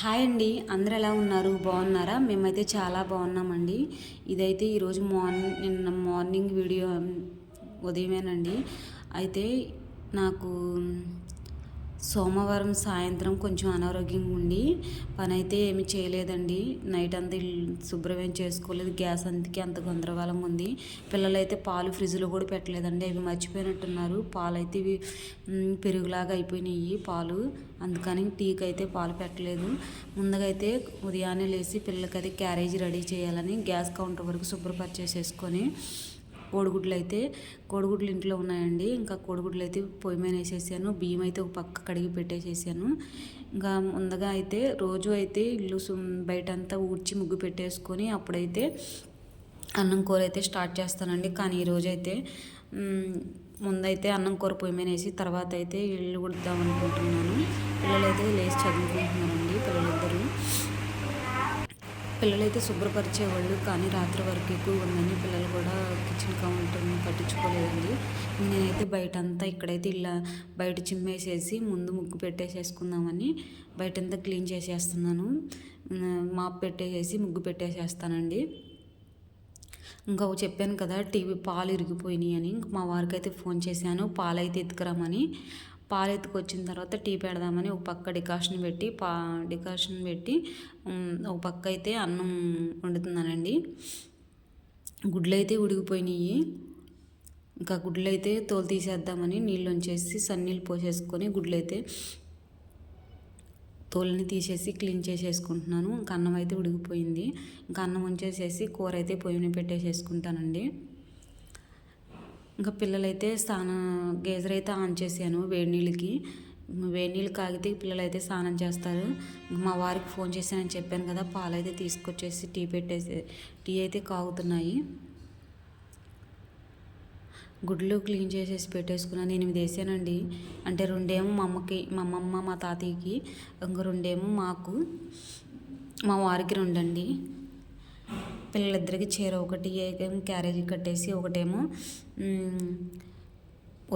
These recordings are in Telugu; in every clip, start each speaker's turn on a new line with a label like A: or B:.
A: హాయ్ అండి. అందరు ఎలా ఉన్నారు? బాగున్నారా? మేమైతే చాలా బాగున్నామండి. ఇదైతే ఈరోజు మార్నింగ్ నిన్న మార్నింగ్ వీడియో ఉదయమేనండి. అయితే నాకు సోమవారం సాయంత్రం కొంచెం అనారోగ్యంగా ఉండి పని అయితే ఏమి చేయలేదండి. నైట్ అంతా శుభ్రం ఏం చేసుకోలేదు. గ్యాస్ అందుకే అంత గందరగోళంగా ఉంది. పిల్లలైతే పాలు ఫ్రిడ్జ్లో కూడా పెట్టలేదండి. అవి మర్చిపోయినట్టున్నారు. పాలు అయితే ఇవి పెరుగులాగా అయిపోయినాయి పాలు. అందుకని టీకి అయితే పాలు పెట్టలేదు. ముందుగా అయితే ఉదయాన్నే లేచి పిల్లలకైతే క్యారేజీ రెడీ చేయాలని గ్యాస్ కౌంటర్ వరకు శుభ్రపరిచేసేసుకొని కోడిగుడ్లు అయితే కోడిగుడ్లు ఇంట్లో ఉన్నాయండి. ఇంకా కోడిగుడ్లు అయితే పొయ్యి మీద వేసేసాను. బియ్యం అయితే ఒక పక్క కడిగి పెట్టేసేసాను. ఇంకా ముందుగా అయితే రోజు అయితే ఇల్లు బయట అంతా ఊడ్చి ముగ్గు పెట్టేసుకొని అప్పుడైతే అన్నం కూర అయితే స్టార్ట్ చేస్తానండి. కానీ ఈరోజు అయితే ముందైతే అన్నం కూర పొయ్యి మీద వేసి తర్వాత అయితే ఇల్లు కుడదాం అనుకుంటున్నాను. పిల్లలైతే లేచి చదువుకుంటున్నారండి పిల్లలిద్దరూ. పిల్లలైతే శుభ్రపరిచేవాళ్ళు కానీ రాత్రి వరకు ఎక్కువ ఉందని పిల్లలు కూడా కిచెన్ కౌంటర్ని పట్టించుకోలేదండి. నేనైతే బయట అంతా ఇక్కడైతే ఇలా బయట చిమ్మేసేసి ముందు ముగ్గు పెట్టేసేసుకుందామని బయటంతా క్లీన్ చేసేస్తున్నాను. మాప్ పెట్టేసేసి ముగ్గు పెట్టేసేస్తానండి. ఇంకా చెప్పాను కదా టీవీ పాలు ఇరిగిపోయినాయి అని ఇంక మా వారికి అయితే ఫోన్ చేశాను పాలు అయితే ఎత్తుకురామని పాలు ఎత్తుకొచ్చిన తర్వాత టీ పెడదామని ఒక పక్క డికాషన్ పెట్టి పా డికాషన్ పెట్టి ఒక పక్క అయితే అన్నం వండుతున్నానండి. గుడ్లు అయితే ఉడిగిపోయినాయి ఇంకా గుడ్లు అయితే తోలు తీసేద్దామని నీళ్ళు వంచేసి సన్నీళ్ళు పోసేసుకొని గుడ్లు అయితే తోలుని తీసేసి క్లీన్ చేసేసుకుంటున్నాను. ఇంకా అన్నం అయితే ఉడిగిపోయింది ఇంకా అన్నం వంచేసేసి కూర అయితే పొయ్యిని పెట్టేసేసుకుంటానండి. ఇంకా పిల్లలైతే స్నానం గేజర్ అయితే ఆన్ చేశాను వేడి నీళ్ళకి. వేడి నీళ్ళు కాగితే పిల్లలైతే స్నానం చేస్తారు. మా వారికి ఫోన్ చేశానని చెప్పాను కదా పాలు అయితే తీసుకొచ్చేసి టీ పెట్టేసి టీ అయితే కాగుతున్నాయి. గుడ్లు క్లీన్ చేసేసి పెట్టేసుకున్నాను ఎనిమిది వేసానండి అంటే రెండేమో మా అమ్మకి మా అమ్మమ్మ మా తాతయ్యకి ఇంక రెండేమో మాకు మా వారికి రెండండి. పిల్లలిద్దరికి చీర ఒకటి ఏమో క్యారేజీ కట్టేసి ఒకటేమో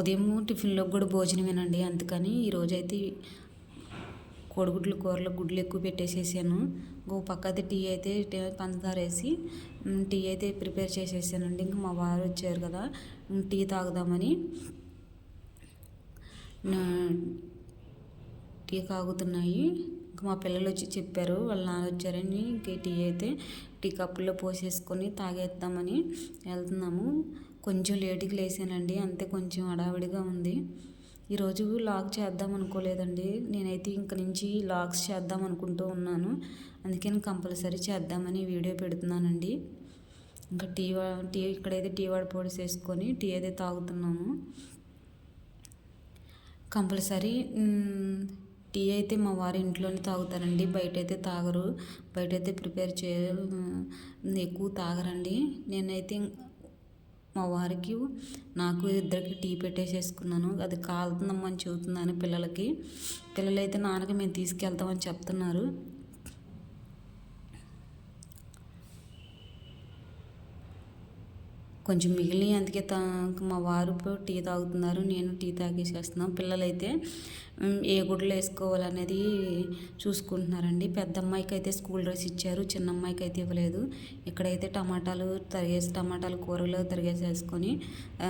A: ఉదయము ఉదయం టిఫిన్లో కూడా భోజనమేనండి. అందుకని ఈరోజైతే కోడిగుడ్లు కూరలో గుడ్లు ఎక్కువ పెట్టేసేసాను. ఇంకో పక్క అయితే టీ అయితే పంచదార వేసి టీ అయితే ప్రిపేర్ చేసేసానండి. ఇంకా మా వారు వచ్చారు కదా టీ తాగుదామని. టీ కాగుతున్నాయి ఇంకా మా పిల్లలు వచ్చి చెప్పారు వాళ్ళ నాన్న వచ్చారని. ఇంక టీ అయితే టీ కప్పుల్లో పోసేసుకొని తాగేద్దామని వెళ్తున్నాము. కొంచెం లేటుకి లేసానండి అంతే కొంచెం హడావిడిగా ఉంది. ఈరోజు లాగ్ చేద్దాం అనుకోలేదండి. నేనైతే ఇంక నుంచి లాగ్స్ చేద్దాం అనుకుంటూ ఉన్నాను. అందుకని కంపల్సరీ చేద్దామని వీడియో పెడుతున్నానండి. ఇంకా టీ వా- టీ ఇక్కడైతే టీ వాడి పొడి చేసుకొని టీ అయితే తాగుతున్నాము. కంపల్సరీ టీ అయితే మా వారి ఇంట్లోనే తాగుతారండి. బయట అయితే తాగరు. బయట అయితే ప్రిపేర్ చే ఎక్కువ తాగరండి. నేనైతే మా వారికి నాకు ఇద్దరికి టీ పెట్టేసేసుకున్నాను. అది కాలుతుందమ్మని చెబుతున్నాను పిల్లలకి. పిల్లలైతే నాన్నకి మేము తీసుకెళ్తామని చెప్తున్నారు. కొంచెం మిగిలిన అందుకే తా మా వారు టీ తాగుతున్నారు నేను టీ తాగేసేస్తున్నాం. పిల్లలైతే ఏ గుడ్లు వేసుకోవాలనేది చూసుకుంటున్నారండి. పెద్ద అమ్మాయికి అయితే స్కూల్ డ్రెస్ ఇచ్చారు చిన్న అమ్మాయికి అయితే ఇవ్వలేదు. ఇక్కడైతే టమాటాలు తరిగేసి టమాటాలు కూరలో తరిగేసేసుకొని ఆ,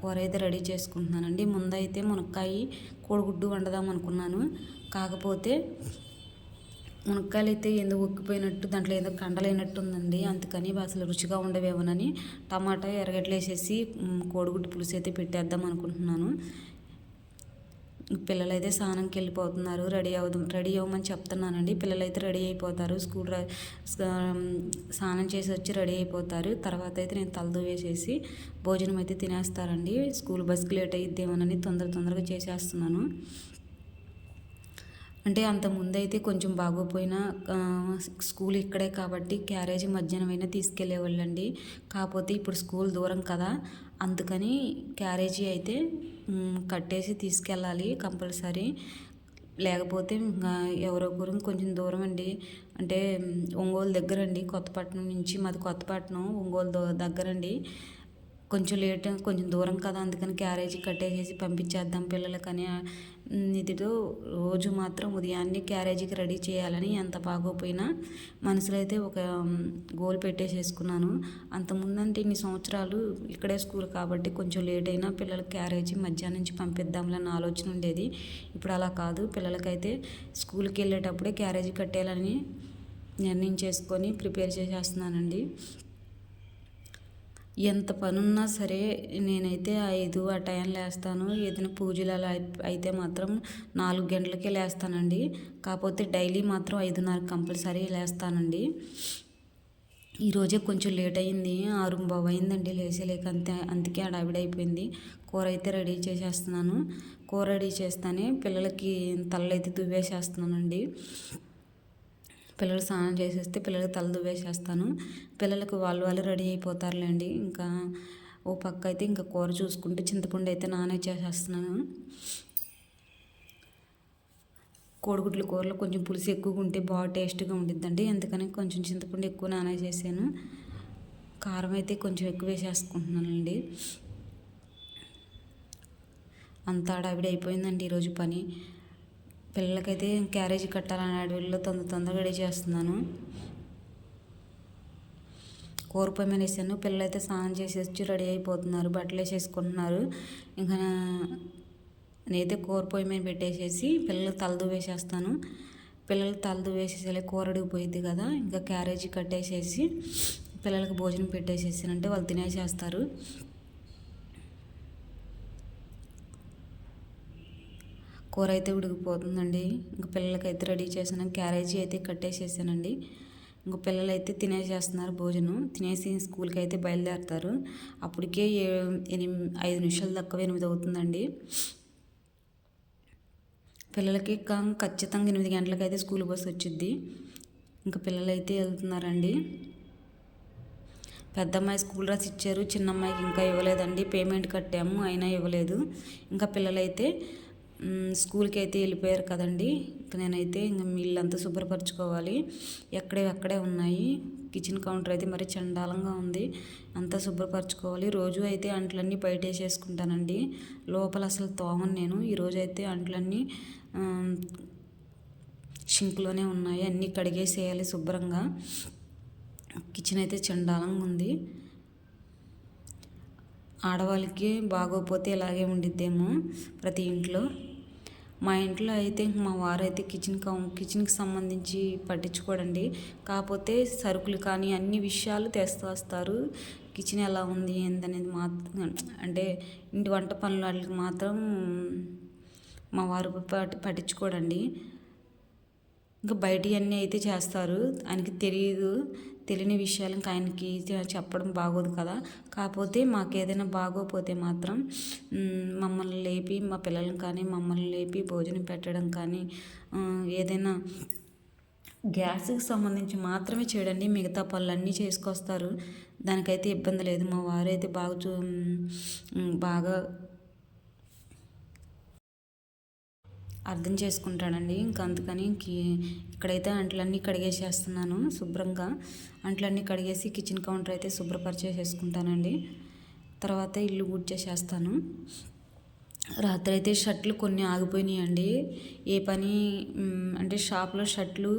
A: కూర అయితే రెడీ చేసుకుంటున్నానండి. ముందైతే మునక్కాయ కోడిగుడ్డు వండదాం అనుకున్నాను కాకపోతే మునక్కాయలు అయితే ఎందుకు ఉక్కిపోయినట్టు దాంట్లో ఏదో కండలైనట్టు ఉందండి అందుకని అసలు రుచిగా ఉండవేమోనని టమాటా ఎర్రగడ్డలు వేసేసి కోడిగుడ్డు పులుసు అయితే పెట్టేద్దాం అనుకుంటున్నాను. పిల్లలైతే స్నానంకి వెళ్ళిపోతున్నారు రెడీ అవుదాం రెడీ అవ్వమని చెప్తున్నానండి. పిల్లలు అయితే రెడీ అయిపోతారు స్కూల్ స్నానం చేసి వచ్చి రెడీ అయిపోతారు. తర్వాత అయితే నేను తలదు వేసేసి భోజనం అయితే తినేస్తారండి. స్కూల్ బస్కి లేట్ అయ్యిద్దేమోనని తొందర తొందరగా చేసేస్తున్నాను. అంటే అంత ముందైతే కొంచెం బాగోపోయినా స్కూల్ ఇక్కడే కాబట్టి క్యారేజ్ మధ్యాహ్నం అయినా తీసుకెళ్ళేవాళ్ళండి. కాకపోతే ఇప్పుడు స్కూల్ దూరం కదా అందుకని క్యారేజీ అయితే కట్టేసి తీసుకెళ్ళాలి కంపల్సరీ. లేకపోతే ఇంకా ఎవరో ఒకరు కొంచెం దూరం అండి అంటే ఒంగోలు దగ్గర అండి కొత్తపట్నం నుంచి మాది కొత్తపట్నం ఒంగోలు దగ్గర దగ్గరండి. కొంచెం లేట్ కొంచెం దూరం కదా అందుకని క్యారేజీ కట్టేసేసి పంపించేద్దాం పిల్లలకని. నిధితో రోజు మాత్రం ఉదయాన్నే క్యారేజీకి రెడీ చేయాలని ఎంత బాగోపోయినా మనసులో అయితే ఒక గోల్ పెట్టేసేసుకున్నాను. అంతకుముందంటే ఇన్ని సంవత్సరాలు ఇక్కడే స్కూల్ కాబట్టి కొంచెం లేట్ అయినా పిల్లల క్యారేజీ మధ్యాహ్నం నుంచి పంపిద్దాంలని ఆలోచన ఉండేది. ఇప్పుడు అలా కాదు. పిల్లలకైతే స్కూల్కి వెళ్ళేటప్పుడే క్యారేజీ కట్టేయాలని నిర్ణయం చేసుకొని ప్రిపేర్ చేసేస్తున్నానండి. ఎంత పనున్నా సరే నేనైతే ఐదు ఆ టైం లేస్తాను. ఏదైనా పూజలు అలా అయితే మాత్రం నాలుగు గంటలకే లేస్తానండి. కాకపోతే డైలీ మాత్రం ఐదున్నర కంపల్సరీ లేస్తానండి. ఈరోజే కొంచెం లేట్ అయింది. ఆరు బాబు అయిందండి లేచలేక అంతే అందుకే అయిపోయింది. కూర అయితే రెడీ చేసేస్తున్నాను. కూర రెడీ చేస్తానే పిల్లలకి తలలైతే దువ్వేసేస్తున్నానండి. పిల్లలు స్నానం చేసేస్తే పిల్లలకి తల దువ్వేసేస్తాను. పిల్లలకు వాళ్ళు వాళ్ళు రెడీ అయిపోతారులేండి. ఇంకా ఓ పక్క అయితే ఇంకా కూర చూసుకుంటే చింతపండు అయితే నానే చేసేస్తున్నాను. కోడిగుడ్ల కూరలో కొంచెం పులుసు ఎక్కువగా ఉంటే బాగా టేస్ట్గా ఉండిద్దండి. అందుకని కొంచెం చింతపండు ఎక్కువ నానే చేసాను కారం అయితే కొంచెం ఎక్కువ వేసేసుకుంటున్నానండి. అంతా అడావిడి అయిపోయిందండి ఈరోజు పని. పిల్లలకైతే క్యారేజీ కట్టాలని అడవిలో తొందర తొందరగా రెడీ చేస్తున్నాను. కూరపొయ్యి మీద వేసాను. పిల్లలు అయితే స్నానం చేసి వచ్చి రెడీ అయిపోతున్నారు. బట్టలు వేసేసుకుంటున్నారు. ఇంకా నేనైతే కూరపొయ్యి మీద పెట్టేసేసి పిల్లలు తలదు వేసేస్తాను పిల్లలు తలదు వేసేసి కూర అడిగిపోయింది కదా ఇంకా క్యారేజీ కట్టేసేసి పిల్లలకి భోజనం పెట్టేసేసానంటే వాళ్ళు తినేసేస్తారు. కూర అయితే ఉడికిపోతుందండి. ఇంక పిల్లలకైతే రెడీ చేసాను క్యారేజీ అయితే కట్టేసేసానండి. ఇంక పిల్లలు అయితే తినేసేస్తున్నారు భోజనం. తినేసి స్కూల్కి అయితే బయలుదేరుతారు. అప్పటికే ఎనిమిది ఐదు నిమిషాలు తక్కువ ఎనిమిది అవుతుందండి. పిల్లలకి ఖచ్చితంగా ఎనిమిది గంటలకు అయితే స్కూల్ బస్సు వచ్చింది ఇంకా పిల్లలు అయితే వెళ్తున్నారండి. పెద్ద అమ్మాయి స్కూల్ డ్రెస్ ఇచ్చారు. చిన్న అమ్మాయికి ఇంకా ఇవ్వలేదండి. పేమెంట్ కట్టాము. అయినా ఇవ్వలేదు. ఇంకా పిల్లలైతే స్కూల్కి అయితే వెళ్ళిపోయారు కదండి. ఇక నేనైతే ఇంకా ఇల్లంతా శుభ్రపరచుకోవాలి. ఎక్కడే అక్కడే ఉన్నాయి. కిచెన్ కౌంటర్ అయితే మరి చండాలంగా ఉంది. అంతా శుభ్రపరచుకోవాలి. రోజు అయితే అంట్లన్నీ బయట వేసేసుకుంటానండి లోపల అసలు తోమను నేను. ఈరోజు అయితే అంట్లన్నీ షింక్లోనే ఉన్నాయి. అన్నీ కడిగేసేయాలి శుభ్రంగా. కిచెన్ అయితే చండాలంగా ఉంది. ఆడవాళ్ళకి బాగోపోతే ఇలాగే ఉండిద్దేమో ప్రతి ఇంట్లో. మా ఇంట్లో అయితే మా వారు అయితే కిచెన్ కిచెన్కి సంబంధించి పట్టించుకోడండి. కాకపోతే సరుకులు కానీ అన్ని విషయాలు తెస్తూ వస్తారు. కిచెన్ ఎలా ఉంది ఏందనేది మాత్రం అంటే ఇంటి వంట పనులు వాళ్ళకి మాత్రం మా వారు పట్టించుకోడండి. ఇంకా బయట అన్నీ అయితే చేస్తారు. ఆయనకి తెలియదు తెలియని విషయాలు ఇంకా ఆయనకి చెప్పడం బాగోదు కదా. కాకపోతే మాకు ఏదైనా బాగోపోతే మాత్రం మమ్మల్ని లేపి మా పిల్లలను కానీ మమ్మల్ని లేపి భోజనం పెట్టడం కానీ ఏదైనా గ్యాస్కి సంబంధించి మాత్రమే చేయడండి. మిగతా పనులన్నీ చేసుకొస్తారు. దానికైతే ఇబ్బంది లేదు. మా వారు అయితే బాగా చూ బాగా అర్థం చేసుకుంటాడండి. ఇంకా అందుకని ఇక్కడైతే అంట్లన్నీ కడిగేసేస్తున్నాను శుభ్రంగా. అంట్లన్నీ కడిగేసి కిచెన్ కౌంటర్ అయితే శుభ్రపరిచేసేసుకుంటానండి. తర్వాత ఇల్లు ఊడ్చేసేస్తాను. రాత్రి అయితే షర్ట్లు కొన్ని ఆగిపోయినాయండి. ఏ పని అంటే షాప్లో షర్ట్లు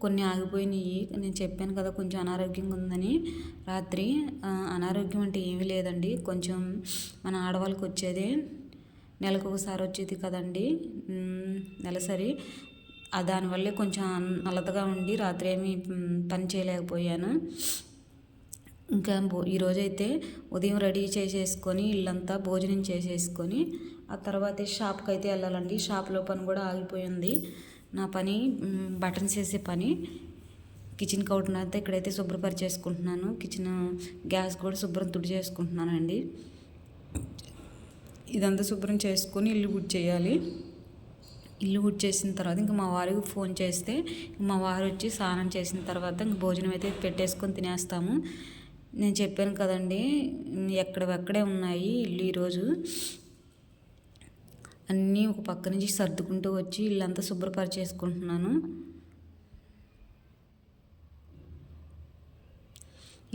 A: కొన్ని ఆగిపోయినాయి. నేను చెప్పాను కదా కొంచెం అనారోగ్యంగా ఉందని. రాత్రి అనారోగ్యం అంటే ఏమీ లేదండి. కొంచెం మన ఆడవాళ్ళకి వచ్చేదే నెలకు ఒకసారి వచ్చేది కదండి. నెలసరి. దానివల్లే కొంచెం నల్లదగా ఉండి రాత్రి ఏమీ పని చేయలేకపోయాను. ఇంకా ఈరోజైతే ఉదయం రెడీ చేసేసుకొని ఇల్లంతా భోజనం చేసేసుకొని ఆ తర్వాత షాప్కి అయితే వెళ్ళాలండి. షాప్లో పని కూడా ఆగిపోయింది. నా పని బటన్స్ వేసే పని. కిచెన్ కౌంటర్ అయితే ఇక్కడైతే శుభ్రపరిచేసుకుంటున్నాను. కిచెన్ గ్యాస్ కూడా శుభ్రం తుడి చేసుకుంటున్నానండి ఇదంతా శుభ్రం చేసుకొని ఇల్లు గుడ్ చేయాలి. ఇల్లు గుడ్ చేసిన తర్వాత ఇంకా మా వారికి ఫోన్ చేస్తే మా వారు వచ్చి స్నానం చేసిన తర్వాత ఇంక భోజనం అయితే పెట్టేసుకొని తినేస్తాము. నేను చెప్పాను కదండి ఎక్కడెక్కడే ఉన్నాయి ఇల్లు ఈరోజు? అన్నీ ఒక పక్క నుంచి సర్దుకుంటూ వచ్చి ఇల్లంతా శుభ్రపరిచేసుకుంటున్నాను.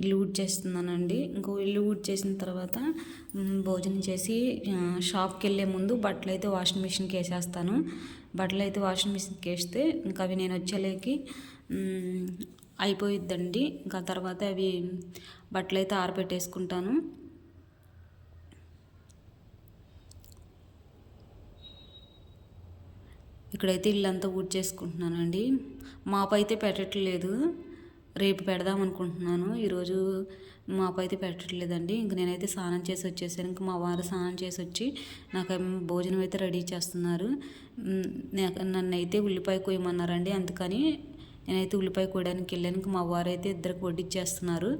A: ఇల్లు ఊడ్ చేస్తున్నానండి ఇంకో ఇల్లు ఊడ్ చేసిన తర్వాత భోజనం చేసి షాప్కి వెళ్ళే ముందు బట్టలు అయితే వాషింగ్ మిషన్కి వేసేస్తాను. బట్టలు అయితే వాషింగ్ మిషన్కి వేస్తే ఇంకా అవి నేను వచ్చేలేకి అయిపోయిద్దండి. ఇంకా తర్వాత అవి బట్టలు అయితే ఆరబెట్టేసుకుంటాను. ఇక్కడైతే ఇల్లంతా ఊడ్ చేసుకుంటున్నానండి మాపైతే అయితే పెట్టట్లేదు. రేపు పెడదాం అనుకుంటున్నాను. ఈరోజు మాపు అయితే పెట్టట్లేదండి. ఇంక నేనైతే స్నానం చేసి వచ్చేసాను. ఇంక మా వారు స్నానం చేసి వచ్చి నాకు భోజనం అయితే రెడీ చేస్తున్నారు. నన్ను అయితే ఉల్లిపాయ కోయమన్నారండి అందుకని నేనైతే ఉల్లిపాయ కోయడానికి వెళ్ళాను. ఇంక మా వారు అయితే ఇద్దరికి వడ్డిచ్చేస్తున్నారు.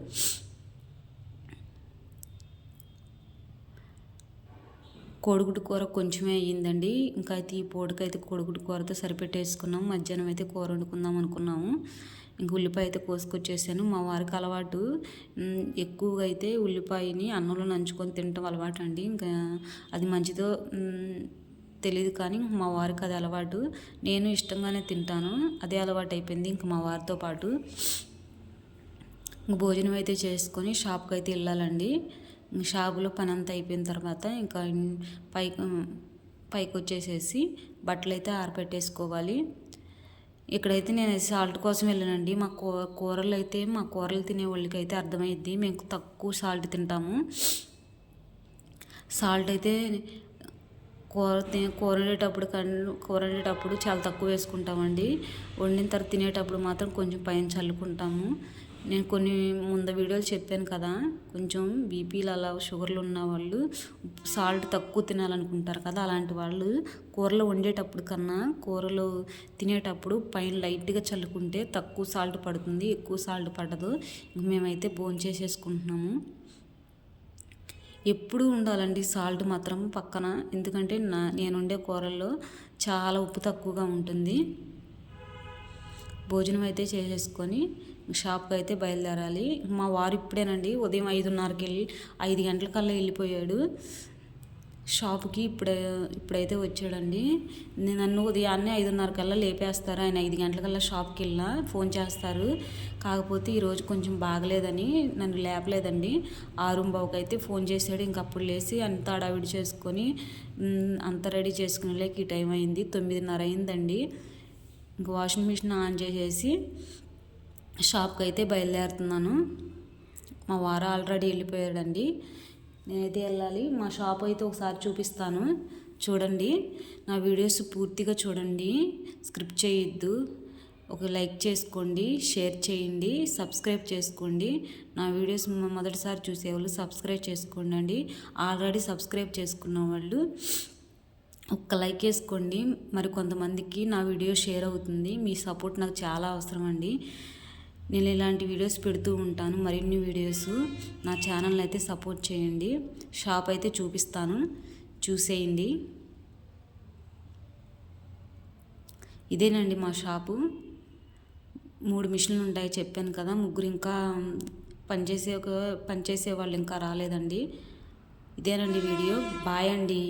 A: కోడిగుడ్డు కూర కొంచెమే అయ్యిందండి. ఇంకా అయితే ఈ పూటకైతే కోడిగుడ్డు కూరతో సరిపెట్టేసుకున్నాం. మధ్యాహ్నం అయితే కూర వండుకుందాం అనుకున్నాము. ఇంక ఉల్లిపాయ అయితే కోసుకొచ్చేసాను. మా వారికి అలవాటు. ఎక్కువగా అయితే ఉల్లిపాయని అన్నంలో నంచుకొని తినటం అలవాటు అండి ఇంకా అది మంచిదో తెలియదు కానీ మా వారికి అది అలవాటు. నేను ఇష్టంగానే తింటాను. అదే అలవాటు అయిపోయింది ఇంక మా వారితో పాటు. ఇంక భోజనం అయితే చేసుకొని షాప్కి అయితే వెళ్ళాలండి షాపులో పని అంతా అయిపోయిన తర్వాత ఇంకా పైకి పైకి వచ్చేసేసి బట్టలు అయితే ఆరపెట్టేసుకోవాలి. ఇక్కడైతే నేను సాల్ట్ కోసం వెళ్ళానండి. మా కూ కూరలు అయితే మా కూరలు తినే వాళ్ళకి అయితే అర్థమైద్ది. మేము తక్కువ సాల్ట్ తింటాము. సాల్ట్ అయితే కూర కూర వండేటప్పుడు కన్ కూర వండేటప్పుడు చాలా తక్కువ వేసుకుంటామండి. వండిన తర్వాత తినేటప్పుడు మాత్రం కొంచెం పైన చల్లుకుంటాము. నేను కొన్ని ముందు వీడియోలు చెప్పాను కదా కొంచెం బీపీలు అలా షుగర్లు ఉన్న వాళ్ళు సాల్ట్ తక్కువ తినాలనుకుంటారు కదా అలాంటి వాళ్ళు కూరలు వండేటప్పుడు కన్నా కూరలు తినేటప్పుడు పైన లైట్గా చల్లుకుంటే తక్కువ సాల్ట్ పడుతుంది ఎక్కువ సాల్ట్ పడదు. మేమైతే భోజనం చేసేసుకుంటున్నాము ఎప్పుడూ ఉండాలండి సాల్ట్ మాత్రం పక్కన ఎందుకంటే నా నేను ఉండే కూరల్లో చాలా ఉప్పు తక్కువగా ఉంటుంది. భోజనం అయితే చేసేసుకొని షాప్కి అయితే బయలుదేరాలి. మా వారు ఇప్పుడేనండి ఉదయం ఐదున్నరకి వెళ్ళి ఐదు గంటలకల్లా వెళ్ళిపోయాడు. షాప్కి ఇప్పుడే ఇప్పుడైతే వచ్చాడండి. నేను నన్ను ఉదయాన్నే ఐదున్నర కల్లా లేపేస్తారు. ఆయన ఐదు గంటలకల్లా షాప్కి వెళ్ళినా ఫోన్ చేస్తారు. కాకపోతే ఈరోజు కొంచెం బాగలేదని నన్ను లేపలేదండి. ఆరుంబావుకి అయితే ఫోన్ చేశాడు. ఇంక అప్పుడు లేచి అంతా అడావిడి చేసుకొని అంతా రెడీ చేసుకునేలేకి ఈ టైం అయింది. తొమ్మిదిన్నర అయిందండి. ఇంక వాషింగ్ మిషన్ ఆన్ చేసేసి షాప్కి అయితే బయలుదేరుతున్నాను. మా వారు ఆల్రెడీ వెళ్ళిపోయాడండి. నేనైతే వెళ్ళాలి. మా షాప్ అయితే ఒకసారి చూపిస్తాను. చూడండి. నా వీడియోస్ పూర్తిగా చూడండి. స్క్రిప్ట్ చేయొద్దు. ఒక లైక్ చేసుకోండి. షేర్ చేయండి. సబ్స్క్రైబ్ చేసుకోండి. నా వీడియోస్ మొదటిసారి చూసేవాళ్ళు సబ్స్క్రైబ్ చేసుకోండి అండి ఆల్రెడీ సబ్స్క్రైబ్ చేసుకున్న వాళ్ళు ఒక్క లైక్ వేసుకోండి. మరి కొంతమందికి నా వీడియో షేర్ అవుతుంది. మీ సపోర్ట్ నాకు చాలా అవసరం అండి నేను ఇలాంటి వీడియోస్ పెడుతూ ఉంటాను. మరిన్ని వీడియోస్ నా ఛానల్ అయితే సపోర్ట్ చేయండి. షాప్ అయితే చూపిస్తాను. చూసేయండి. ఇదేనండి మా షాపు మూడు మిషన్లు ఉంటాయి చెప్పాను కదా. ముగ్గురు ఇంకా పనిచేసే ఒక పనిచేసే వాళ్ళు ఇంకా రాలేదండి. ఇదేనండి వీడియో బాయ్ అండి.